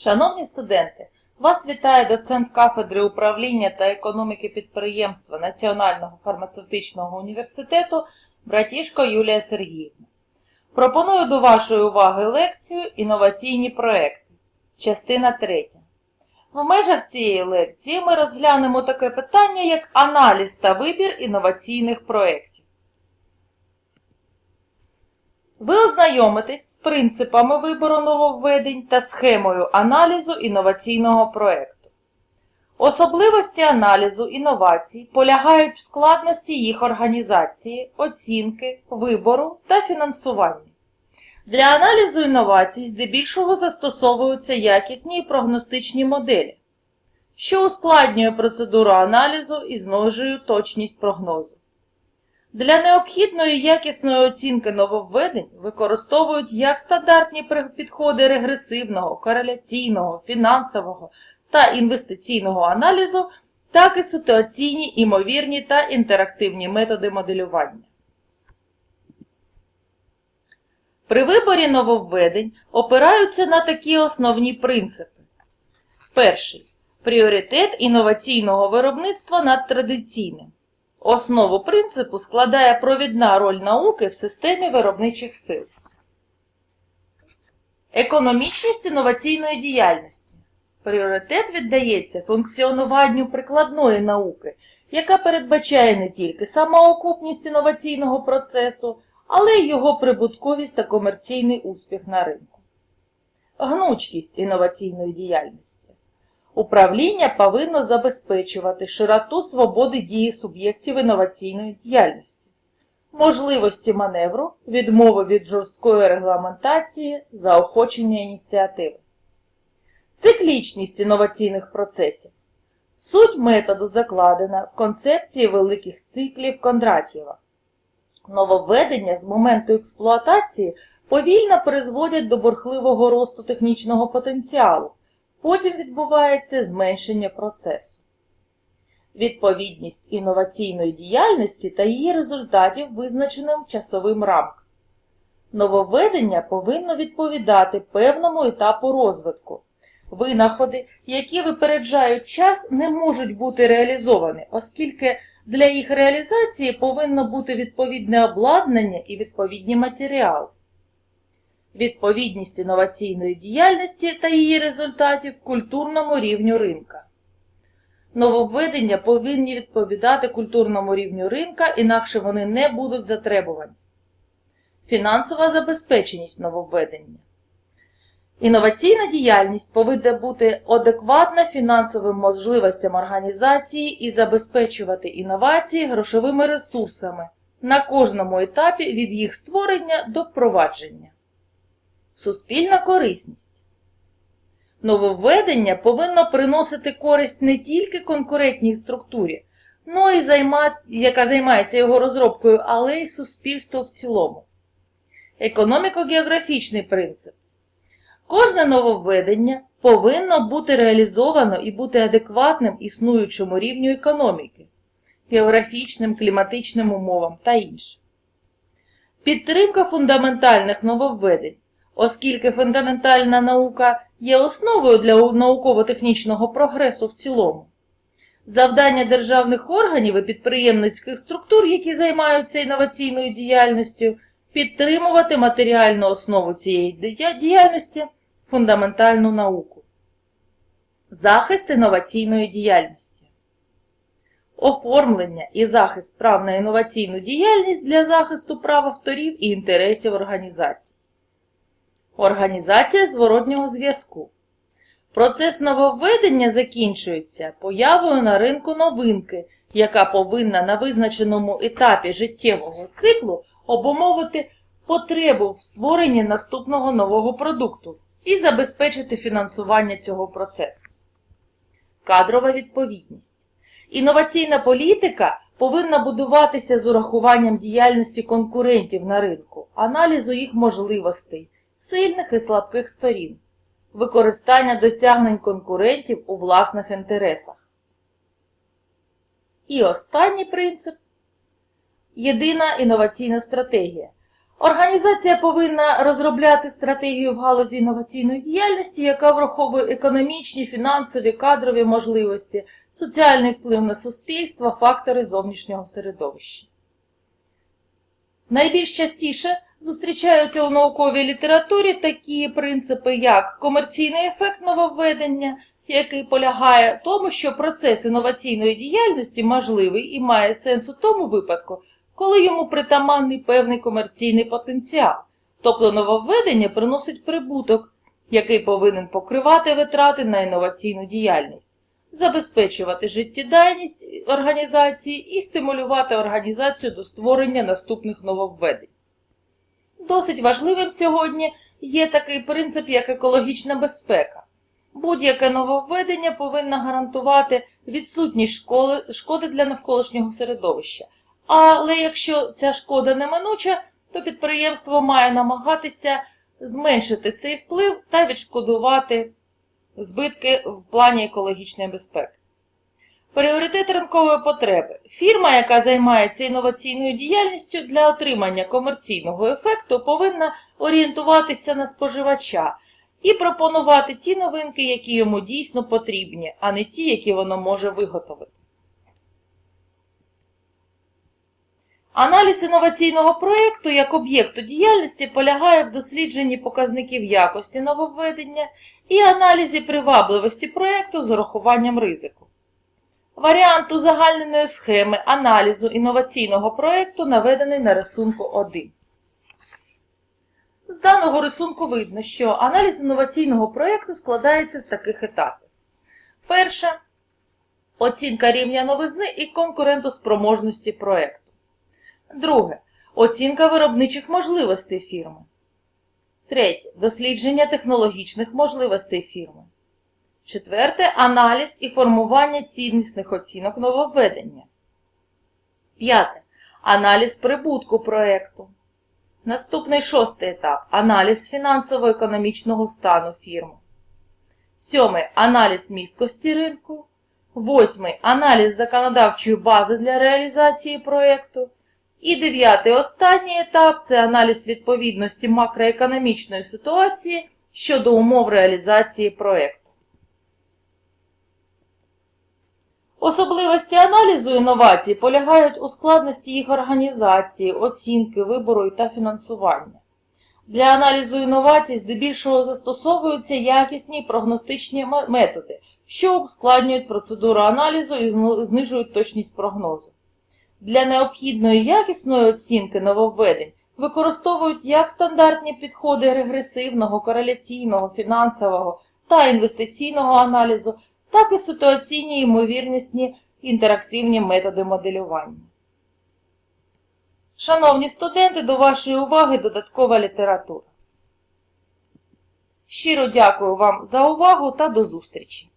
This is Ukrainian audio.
Шановні студенти, вас вітає доцент кафедри управління та економіки підприємства Національного фармацевтичного університету Братішко Юлія Сергіївна. Пропоную до вашої уваги лекцію Інноваційні проекти. Частина 3. В межах цієї лекції ми розглянемо таке питання, як аналіз та вибір інноваційних проєктів. Ви ознайомитесь з принципами вибору нововведень та схемою аналізу інноваційного проєкту. Особливості аналізу інновацій полягають в складності їх організації, оцінки, вибору та фінансування. Для аналізу інновацій здебільшого застосовуються якісні і прогностичні моделі, що ускладнює процедуру аналізу і знижує точність прогнозу. Для необхідної якісної оцінки нововведень використовують як стандартні підходи регресивного, кореляційного, фінансового та інвестиційного аналізу, так і ситуаційні, імовірні та інтерактивні методи моделювання. При виборі нововведень опираються на такі основні принципи. Перший пріоритет інноваційного виробництва над традиційним. Основу принципу складає провідна роль науки в системі виробничих сил. Економічність інноваційної діяльності. Пріоритет віддається функціонуванню прикладної науки, яка передбачає не тільки самоокупність інноваційного процесу, але й його прибутковість та комерційний успіх на ринку. Гнучкість інноваційної діяльності. Управління повинно забезпечувати широту свободи дії суб'єктів інноваційної діяльності, можливості маневру, відмови від жорсткої регламентації, заохочення ініціативи. Циклічність інноваційних процесів. Суть методу закладена в концепції великих циклів Кондратєва. Нововведення з моменту експлуатації повільно призводять до бурхливого росту технічного потенціалу, потім відбувається зменшення процесу. Відповідність інноваційної діяльності та її результатів визначеним часовим рамкам. Нововведення повинно відповідати певному етапу розвитку. Винаходи, які випереджають час, не можуть бути реалізовані, оскільки для їх реалізації повинно бути відповідне обладнання і відповідні матеріали. Відповідність інноваційної діяльності та її результатів культурному рівню ринка. Нововведення повинні відповідати культурному рівню ринка, інакше вони не будуть затребувані. Фінансова забезпеченість нововведення. Інноваційна діяльність повинна бути адекватна фінансовим можливостям організації і забезпечувати інновації грошовими ресурсами на кожному етапі від їх створення до впровадження. Суспільна корисність. Нововведення повинно приносити користь не тільки конкурентній структурі, но й займа... яка займається його розробкою, але й суспільству в цілому. Економіко-географічний принцип. Кожне нововведення повинно бути реалізовано і бути адекватним існуючому рівню економіки, географічним, кліматичним умовам та інше. Підтримка фундаментальних нововведень, оскільки фундаментальна наука є основою для науково-технічного прогресу в цілому. Завдання державних органів і підприємницьких структур, які займаються інноваційною діяльністю, підтримувати матеріальну основу цієї діяльності фундаментальну науку. Захист інноваційної діяльності. Оформлення і захист прав на інноваційну діяльність для захисту прав авторів і інтересів організацій. Організація зворотнього зв'язку. Процес нововведення закінчується появою на ринку новинки, яка повинна на визначеному етапі життєвого циклу обумовити потребу в створенні наступного нового продукту і забезпечити фінансування цього процесу. Кадрова відповідність. Інноваційна політика повинна будуватися з урахуванням діяльності конкурентів на ринку, аналізу їх можливостей, сильних і слабких сторін, використання досягнень конкурентів у власних інтересах. І останній принцип єдина інноваційна стратегія. Організація повинна розробляти стратегію в галузі інноваційної діяльності, яка враховує економічні, фінансові, кадрові можливості, соціальний вплив на суспільство, фактори зовнішнього середовища. Найбільш частіше зустрічаються у науковій літературі такі принципи, як комерційний ефект нововведення, який полягає в тому, що процес інноваційної діяльності можливий і має сенс у тому випадку, коли йому притаманний певний комерційний потенціал, тобто нововведення приносить прибуток, який повинен покривати витрати на інноваційну діяльність, забезпечувати життєдайність організації і стимулювати організацію до створення наступних нововведень. Досить важливим сьогодні є такий принцип, як екологічна безпека. Будь-яке нововведення повинно гарантувати відсутність школи, шкоди для навколишнього середовища. Але якщо ця шкода неминуча, то підприємство має намагатися зменшити цей вплив та відшкодувати збитки в плані екологічної безпеки. Пріоритет ринкової потреби. Фірма, яка займається інноваційною діяльністю для отримання комерційного ефекту, повинна орієнтуватися на споживача і пропонувати ті новинки, які йому дійсно потрібні, а не ті, які воно може виготовити. Аналіз інноваційного проєкту як об'єкту діяльності полягає в дослідженні показників якості нововведення і аналізі привабливості проєкту з урахуванням ризику. Варіант узагальненої схеми аналізу інноваційного проєкту наведений на рисунку 1. З даного рисунку видно, що аналіз інноваційного проєкту складається з таких етапів. Перше – оцінка рівня новизни і конкурентоспроможності проєкту. Друге – оцінка виробничих можливостей фірми. Третє – дослідження технологічних можливостей фірми. Четверте – аналіз і формування ціннісних оцінок нововведення. П'яте – аналіз прибутку проєкту. Наступний шостий етап – аналіз фінансово-економічного стану фірми. Сьомий – аналіз місткості ринку. Восьмий – аналіз законодавчої бази для реалізації проєкту. І дев'ятий останній етап – це аналіз відповідності макроекономічної ситуації щодо умов реалізації проєкту. Особливості аналізу інновацій полягають у складності їх організації, оцінки, вибору та фінансування. Для аналізу інновацій здебільшого застосовуються якісні прогностичні методи, що ускладнюють процедуру аналізу і знижують точність прогнозу. Для необхідної якісної оцінки нововведень використовують як стандартні підходи регресивного, кореляційного, фінансового та інвестиційного аналізу, так і ситуаційні ймовірнісні інтерактивні методи моделювання. Шановні студенти, до вашої уваги додаткова література. Щиро дякую вам за увагу та до зустрічі!